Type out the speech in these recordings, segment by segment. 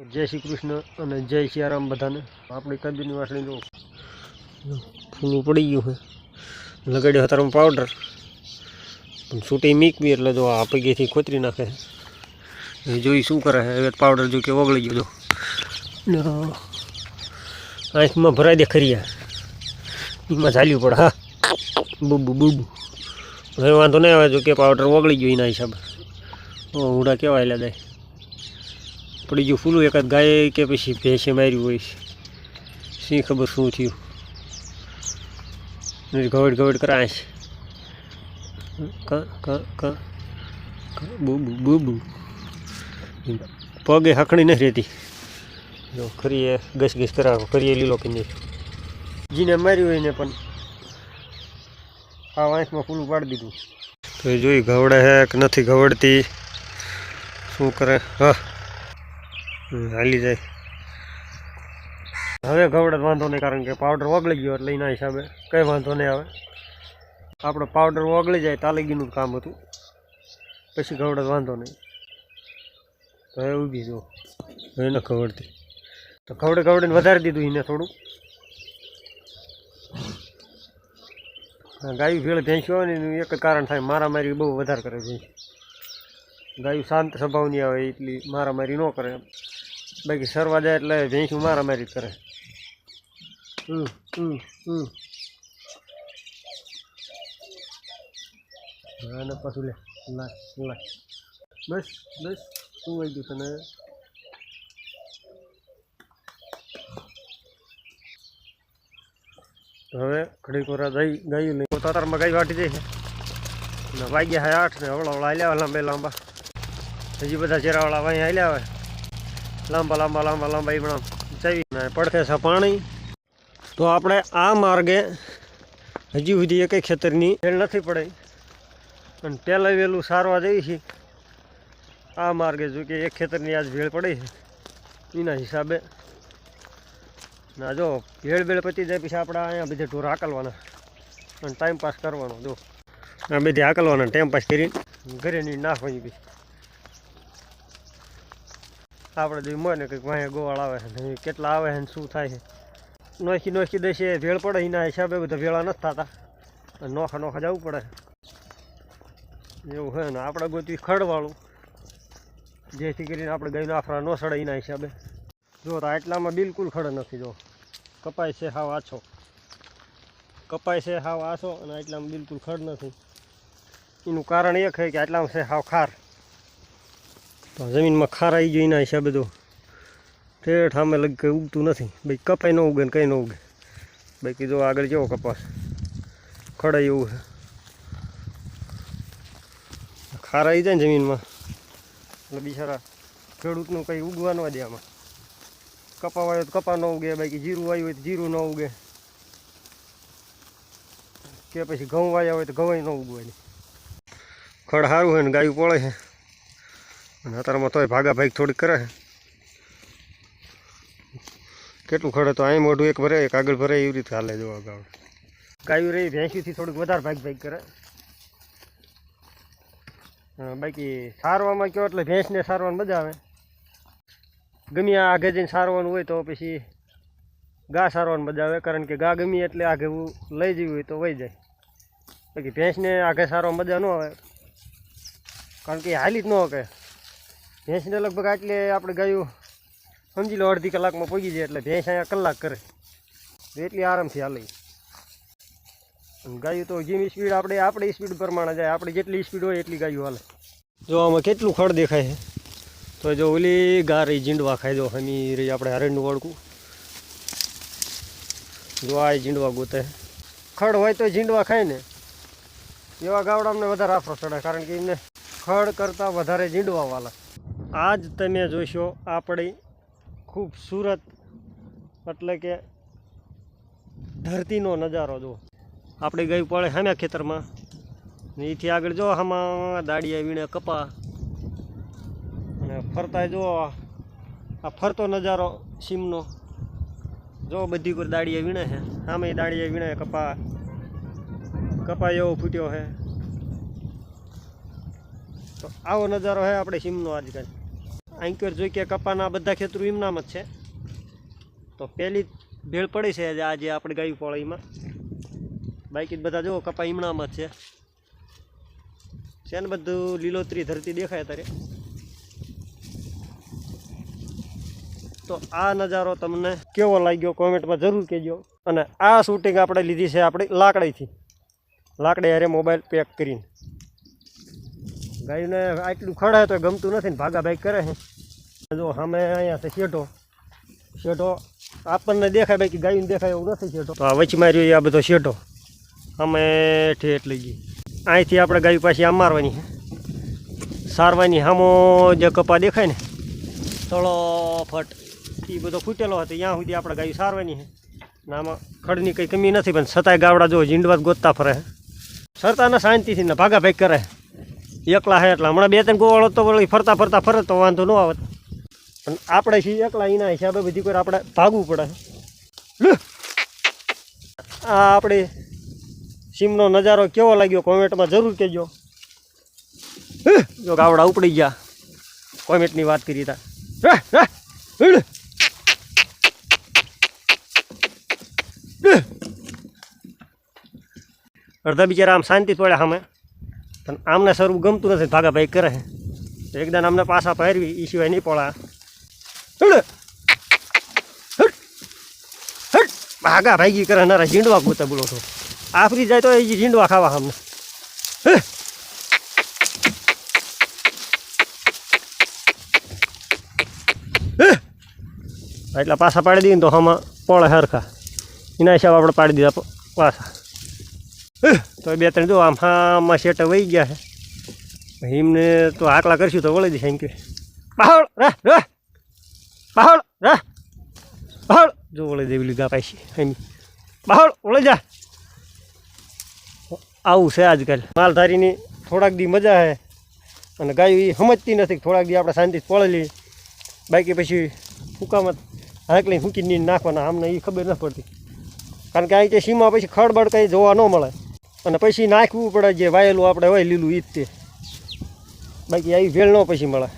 જય શ્રી કૃષ્ણ અને જય સિયારામ બધાને. આપણી કંદીની વાસણી જો ફૂલું પડી ગયું છે. લગાડ્યો હતારમાં પાવડર પણ સૂટી મીકવી એટલે જો આ પગેથી ખોતરી નાખે એ જોઈ શું કરે હવે પાવડર જો કે ઓગળી ગયો આંખમાં ભરાઈ દે ખરીયા. એમાં ચાલ્યું પડે, હા. બુબુ બુબુ. હવે વાંધો નહીં આવે જો કે પાવડર ઓગળી ગયો એના હિસાબે. ઓ હુડા કેવા એટલે દે. પડી ગયું ફૂલું એકાદ ગાય કે પછી ભેંસે માર્યું હોય શી ખબર શું થયું? ગવડ ગવડ કરાય છે ક ક ક ક, બુ બુ બુ બુ. પગે હાંકણી નથી રહેતી. જો ખરીએ ઘસ ઘસ કરાવો કરીએ લીલો કરી જીને માર્યું હોય ને પણ આ વાંસમાં ફૂલું પાડી દીધું. તો એ જોઈ ગવડે હે કે નથી ગવડતી? શું કરે? હા. હાલી જાય. હવે ગવડે વાંધો નહીં, કારણ કે પાવડર ઓગળી ગયો એટલે એના હિસાબે કંઈ વાંધો નહીં આવે. આપણે પાવડર ઓગળી જાય, તાલેગીનું કામ હતું. પછી ગવડે જ વાંધો નહીં. તો હવે ઊભી જો હવે ન ખવડતી. તો ખવડે ખવડીને વધારી દીધું એને થોડું. ગાયું ભેળ ભેંસ્યો હોય ને એનું એક જ કારણ થાય, મારામારી બહુ વધારે કરે ભેંસી. ગાયું શાંત સ્વભાવની આવે, એટલી મારામારી ન કરે બાકી સરવા જાય એટલે ભેંસું મારામારી મારી કરે. હમ હમ હમ. અને પાછું લે. લાય લાય. બસ બસ. શું આવી ગયું તને? હવે ઘડી કોરા જઈ ગયું નહીં. તાતારમાં ગાય વાટી જઈ છે વાગ્યા હે આઠ ને હવળા હવળા હાલ્યા લાંબે લાંબા. હજી બધા ચેરાવાળા વાંઈ હાલ્યા આવે લાંબા લાંબા લાંબા લાંબા ઈમણા જઈને પડખે છે પાણી. તો આપણે આ માર્ગે હજી સુધી એકે ખેતરની ભેળ નથી પડે. અને પહેલાં વહેલું સારવા જઈએ છીએ. આ માર્ગે જો કે એક ખેતરની આજ ભેળ પડી છે. એના હિસાબે. ના જો ભેળ ભેળ પતી જાય પછી આપણે અહીંયા બધે ઢોર હાકલવાના. અને ટાઈમ પાસ કરવાનો, જો. આ બધી હાકલવાના ટાઈમ પાસ કરીને ઘરે ની નાખવાની બી આપણે જોઈ મળે ને કંઈક વાંહે ગોવાળ આવે છે કેટલા આવે ને શું થાય છે. નોખી નોખી દેશે ભેળ પડે, એના હિસાબે બધા ભેળા નથી થતા. નોખા નોખા જવું પડે. એવું છે ને, આપણે ગોતી ખડવાળું. જેથી કરીને આપણે ગાયનો આફરા ન સડે એના હિસાબે. જો આટલામાં બિલકુલ ખડ નથી, જો. કપાય છે હાવ આછો. કપાય છે હાવ આછો, અને આટલામાં બિલકુલ ખડ નથી. એનું કારણ એ છે કે આટલામાં છે હાવ ખાર. તો જમીનમાં ખારાઈ ગયો, એના હિસાબે તો ઠેઠ સામે લગ કંઈ ઉગતું નથી. ભાઈ કપાઈ ન ઉગે ને કંઈ ન ઉગે. બાકી જો આગળ જેવો કપાસ. ખડાઈ એવું છે. ખારાઈ જાય ને જમીનમાં. એટલે બિચારા ખેડૂતનું કંઈ ઉગવા ન દે આમાં કપા વાયો તો કપા ન ઉગે, બાકી જીરું વાયું હોય તો જીરું ન ઉગે. કે પછી ઘઉં વાયા હોય તો ઘઉં ન ઉગવાય. ખડ સારું હોય ને ગાયું પડે છે. અને અત્યારમાં તોય ભાગા ભાગ થોડીક કરે કેટલું ખડે તો અહીં મોઢું એક ભરે, એક આગળ ભરે, એવી રીતે હાલે જોવા આગળ. ગાયું રહી, ભેંસીથી થોડુંક વધારે ભાગ ભાગ કરે બાકી સારવામાં કહો એટલે ભેંસને સારવાની મજા આવે. ગમે આગે જઈને સારવાનું હોય તો પછી ગા સારવાની મજા આવે, કારણ કે ગા ગમી એટલે આગે લઈ જવી હોય તો વહી જાય. બાકી ભેંસને આગે સારવા મજા ન આવે. કારણ કે હાલી જ ન શકે. ભેંસને લગભગ આટલે આપણે ગાયું સમજી લો અડધી કલાકમાં પહોંચી જાય એટલે ભેંસ અહીંયા કલાક કરે. એટલી આરામથી હાલે. ગાયું તો જેની સ્પીડ આપણે, આપણી સ્પીડ પ્રમાણે જાય. આપણી જેટલી સ્પીડ હોય એટલી ગાયું હાલે. જો આમાં કેટલું ખડ દેખાય છે. તો જો ઓલી ગા રહી જીંડવા ખાઈ જો હમી રહી આપણે હરણનું વળકું જો આ જીંડવા ગોતે ખડ હોય તો જીંડવા ખાય ને. એવા ગાવડા અમને વધારે આફરો ચડે. કારણ કે એમને ખડ કરતાં વધારે જીંડવા વાલા. આજ તમે જોશો આપણી ખૂબસૂરત, એટલે કે ધરતીનો નજારો જો આપણે ગઈ પડે સામે ખેતરમાં એથી આગળ જો આમાં દાડિયા વીણે કપા, અને ફરતા જો આ ફરતો નજારો સીમનો. જો બધી પર દાડિયા વીણે છે સામે દાડિયા વીણે કપા કપા એવો ફૂટ્યો છે. તો આવો નજારો છે આપણે સીમનો આજકાલ આંકર જોઈ કે કપાના બધા ખેતરો એમનામ જ છે. તો પહેલી ભેળ પડી છે આજે આપણે ગાયું પોળીમાં બાકી બધા જુઓ કપા ઈમણામ જ છે. છે ને બધું લીલોતરી ધરતી દેખાય તારે તો આ નજારો તમને કેવો લાગ્યો કોમેન્ટમાં જરૂર કહેજો. અને આ શૂટિંગ આપણે લીધી છે આપણી લાકડીથી. લાકડી હારે મોબાઈલ પેક કરીને. ગાયને આટલું ખડે તો ગમતું નથી ને ભાગા ભાગ કરે છે. જો સામે અહીંયા છે શેઠો આપણને દેખાય બાકી ગાયને દેખાય એવું નથી શેઠો તો આ વચમાં રહ્યો એ આ બધો શેઠો અમે ઠેઠ લઈ અહીંથી આપણે ગાય પાછી આમ મારવાની છે. સારવાની સામો જે કપા દેખાય ને, તળો, ફટ એ બધો ફૂટેલો હતો. ત્યાં સુધી આપણે ગાયું સારવાની છે. ને આમાં ખડની કંઈ કમી નથી, પણ છતાંય ગાવડા જો ઝીંડવા ગોતતા ફરે સરતાના શાંતિથી ને ભાગા ભાગ કરે એકલા હે એટલે હમણાં બે ત્રણ ગોવાળો તો ફરતા ફરતા ફરે તો વાંધો ન આવત પણ આપણે છીએ એકલા, એના હિસાબે બધી કોઈ આપણે ભાગવું પડે. આ આપણે સીમનો નજારો કેવો લાગ્યો કોમેન્ટમાં જરૂર કહેજો. જો ગાવડા ઉપડી ગયા. કોમેન્ટની વાત કરી તા! અડધા બિચારા આમ શાંતિ તોડ્યા સામે. પણ આમને સ્વરૂપ ગમતું નથી, ભાગા ભાઈ કરે એકદમ આમને પાછા પહેરવી એ સિવાય નહીં! હટ! ભાગા ભાગી કરે, નારા ઝીંડવા ગોતા બોલો છો. આફરી જાય તો એ ઝીંડવા ખાવા અમને! એટલા પાછા પાડી દઈએ તો આમાં પોળે હરખા. એના હિસાબ આપણે પાડી દીધા પાછા. તો બે ત્રણ જો આમ શેટા વહી ગયા છે. એમને તો આકલા કરશું તો વળી દઈશ એમ કે. પાહોળ રા રા પાહોળ રા પાહોળ જો વળી દેવી લીધા પાછી, એમ. પાહોળ વળી જા. આવું છે આજકાલ. માલધારીની થોડાક દી મજા છે. અને ગાયું એ સમજતી નથી થોડાક દી આપણે શાંતિથી પળેલી. બાકી પછી હુકામત હાંકલી મૂકીને નાખવાના. આમને એ ખબર ન પડતી. કારણ કે અહીં સીમા પછી ખડબડ કંઈ જોવા ન મળે. અને પછી નાખવું પડે જે વાયેલું આપણે હોય લીલું ઈ જ તે. બાકી આવી ન પછી મળે.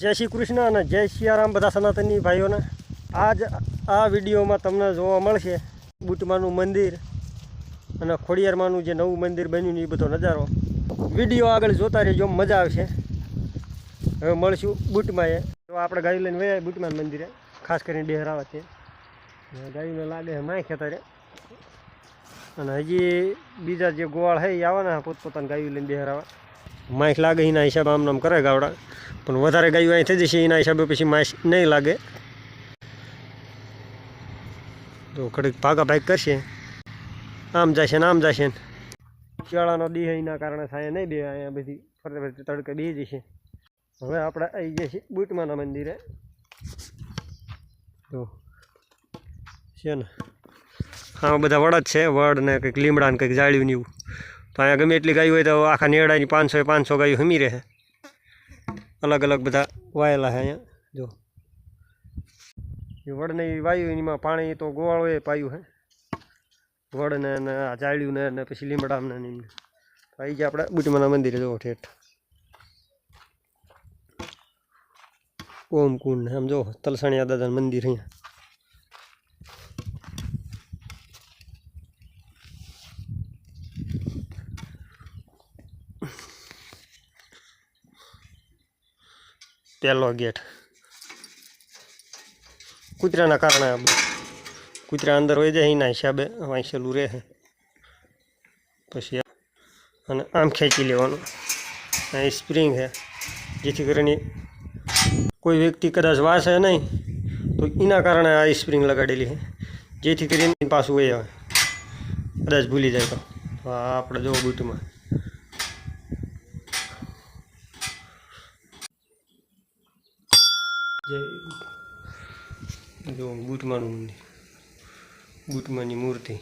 જય શ્રી કૃષ્ણ અને જય સિયારામ બધા સનાતની ભાઈઓને. આજ આ વિડીયોમાં તમને જોવા મળશે બુટમાનું મંદિર અને ખોડિયારમાંનું જે નવું મંદિર બન્યું ને એ બધો નજારો. વીડિયો આગળ જોતા રહેજો, મજા આવશે. હવે મળશું બુટમાં એ તો આપણે ગાડી લઈને વયા બુટમાન મંદિરે, ખાસ કરીને ડેહરાવા છે ગાડીને લાગે માય ખેતરે અને હજી બીજા જે ગોવાળ છે એ આવવાના પોતપોતાની ગાયું લઈને બેહરાવા. માઇક લાગે એના હિસાબે આમ નામ કરે ગાવડા. પણ વધારે ગાયું અહીં થઈ જશે એના હિસાબે પછી માઇસ નહીં લાગે. તો ઘડીક ભાગા ભાગ કરશે. આમ જશે ને આમ જશે ને. શિયાળાનો દેહ એના કારણે થાય નહીં બે, અહીંયા બધી ફરતે ફરતે તડકે બે જશે. હવે આપણે આવી જઈએ છીએ બુટમાના મંદિરે. તો છે ને. હા બધા વડ જ છે, વડ ને કંઈક લીમડા ને કંઈક જાળ્યું ને એવું. તો અહીંયા ગમે એટલી ગાયું હોય તો આખા નેડાની પાંચસો પાંચસો ગાયું હમી રહે. અલગ અલગ બધા વાયેલા છે અહીંયા, જો. એ વડને વાયું એમાં પાણી તો ગોવાળો એ પાયું હે. વડને ને આ જાળ્યું ને પછી લીમડા ને એમને આવી ગયા આપણે બુટમાના મંદિરે જોવો ઠેઠ. ઓમ કુંડ આમ જો, તલસાણિયા દાદાનું મંદિર અહીંયા. પહેલો ગેટ. કૂતરાના કારણે આ કૂતરા અંદર હોય જાય, એના હિસાબે વાંચેલું રહે. પછી અને આમ ખેંચી લેવાનું. અહીં સ્પ્રિંગ છે, જેથી કરીને કોઈ વ્યક્તિ કદાચ વાસે નહીં, તો એના કારણે આ સ્પ્રિંગ લગાડેલી છે. જેથી કરીને પાછું વહી આવે. કદાચ ભૂલી જાય તો. તો આપણે જો બૂટમાં જય જો બુટમાનું મંદિર. બૂટમાની મૂર્તિ.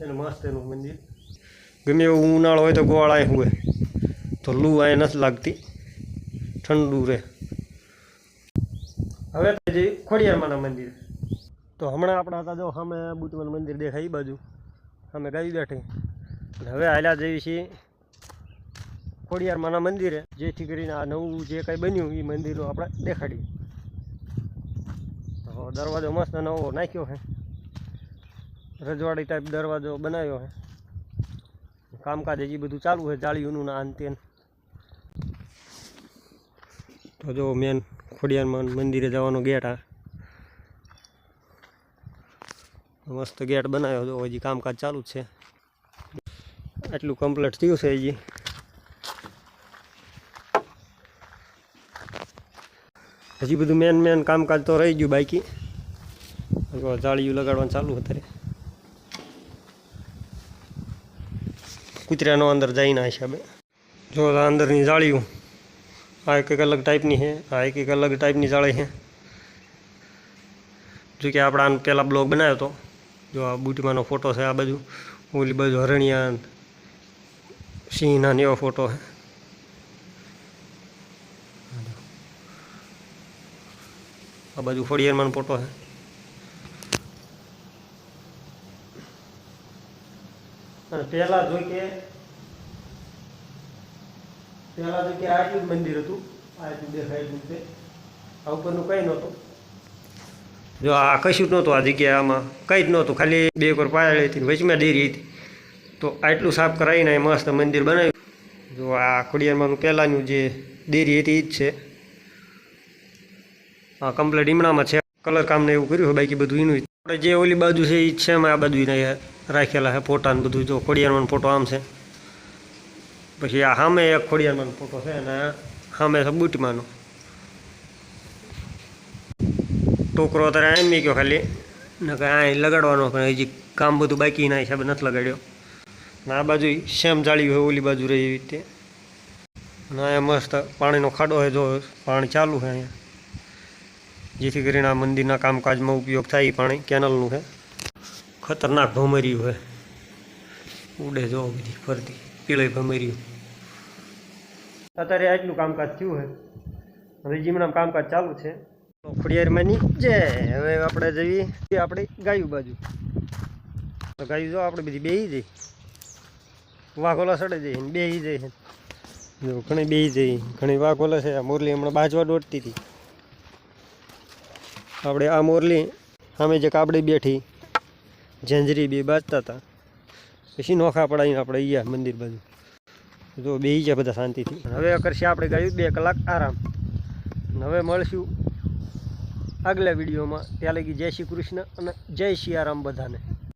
એનું મસ્ત એનું મંદિર. ગમે એવું ઉનાળો હોય તો ગોળાય હોય. તો લૂ અહીં નથી લાગતી. ઠંડુ રહે. હવે ખોડિયારમાંના મંદિર. તો હમણાં આપણા હતા જો સામે બુટવાનું મંદિર દેખાય એ બાજુ. સામે ગાઈ બેઠી હવે હાલ્યા જઈએ છીએ ખોડિયારમાંના મંદિરે. જેથી કરીને આ નવું જે કંઈ બન્યું એ મંદિરો આપણે દેખાડીએ. તો દરવાજો મસ્ત નવો નાખ્યો છે. રજવાડી ટાઈપ દરવાજો બનાવ્યો છે. કામકાજ હજી બધું ચાલુ છે જાળીઓનું ના અંતે તો જો મેન ખોડિયારમાં મંદિરે જવાનો ગેટ આ. મસ્ત ગેટ બનાવ્યો હતો. હજી કામકાજ ચાલુ છે. આટલું કમ્પ્લીટ થયું છે હજી. હજી બધું મેન મેન કામકાજ તો રહી ગયું બાકી. જાળીયું લગાડવાનું ચાલુ અત્યારે. કૂતરાનો અંદર જઈને હિસાબે. જો અંદરની જાળીયું, આ એક એક અલગ ટાઈપની છે, આ એક એક અલગ ટાઈપની જાળી છે. જો કે આપણે આનો પહેલાં બ્લોગ બનાવ્યો હતો. જો આ બુટમાંનો ફોટો છે આ બાજુ, ઓલી બાજુ હરણિયા, સિંહના એવો ફોટો છે. આ બાજુ ફળિયારમાં ફોટો છે. અને પહેલાં જો કે, પહેલાં જોઈ કે આટલું મંદિર હતું આટલું દેખાય એટલું આ ઉપરનું કંઈ નહોતું. જો આ કશું જ નહોતું આ જગ્યાએ આમાં, કંઈ જ નહોતું. ખાલી બે પર પાયેલી હતી વચમાં ડેરી હતી. તો આટલું સાફ કરાવીને એ મસ્ત મંદિર બનાવ્યું. જો આ ખોડિયારમાંનું પહેલાંનું જે ડેરી હતી એ જ છે. આ કમ્પ્લેટ ઈમણામાં છે. કલર કામને એવું કર્યું હોય બાકી બધું એનું આપણે જે ઓલી બાજુ છે એ જ છે એમાં આ બાજુ રાખેલા છે ફોટા ને બધું. જો ખોડિયારમાંનો ફોટો આમ છે. પછી આ સામે એક ખોડિયારમાંનો ફોટો છે અને સામે છે બુટમાંનો. ટોકરો અત્યારે આમ ગયો ખાલી. ને કે આ લગાડવાનો પણ હજી કામ બધું બાકી ના હિસાબે નથી લગાડ્યો. ને આ બાજુ સેમ જાળી હોય, ઓલી બાજુ રહી એવી રીતે. અને અહીંયા મસ્ત પાણીનો ખાડો હોય જો, પાણી ચાલુ છે અહીંયા. જેથી કરીને આ મંદિરના કામકાજમાં ઉપયોગ થાય એ પાણી, કેનલનું છે ખતરનાક ભમર્યું છે ઉડે જો બધી ફરતી પીળે ભમર્યું. અત્યારે આટલું કામકાજ થયું છે હવે જીમણામ કામકાજ ચાલુ છે. તો ખોડિયારમાંની જય હવે આપણે જઈએ આપણે ગાયું બાજુ. તો ગાયું જો આપણે બધી બેહી જઈ વાઘોલા સડે જઈએ ને બેહી જઈએ જો ઘણી બેહી જઈ ઘણી વાઘોલા છે. આ મોરલી હમણાં બાજવા દોડતી હતી. આપણે આ મોરલી સામે જે કાબડી બેઠી, ઝંઝરી બે બાજતા હતા. પછી નોખા પડાવીને આપણે અહીંયા મંદિર બાજુ. જો બે ગયા બધા શાંતિથી. હવે કરશે આપણે ગાયું બે કલાક આરામ. હવે મળશું આગલા વિડીયોમાં. ત્યાં લગી જય શ્રી કૃષ્ણ અને જય સિયારામ બધાને.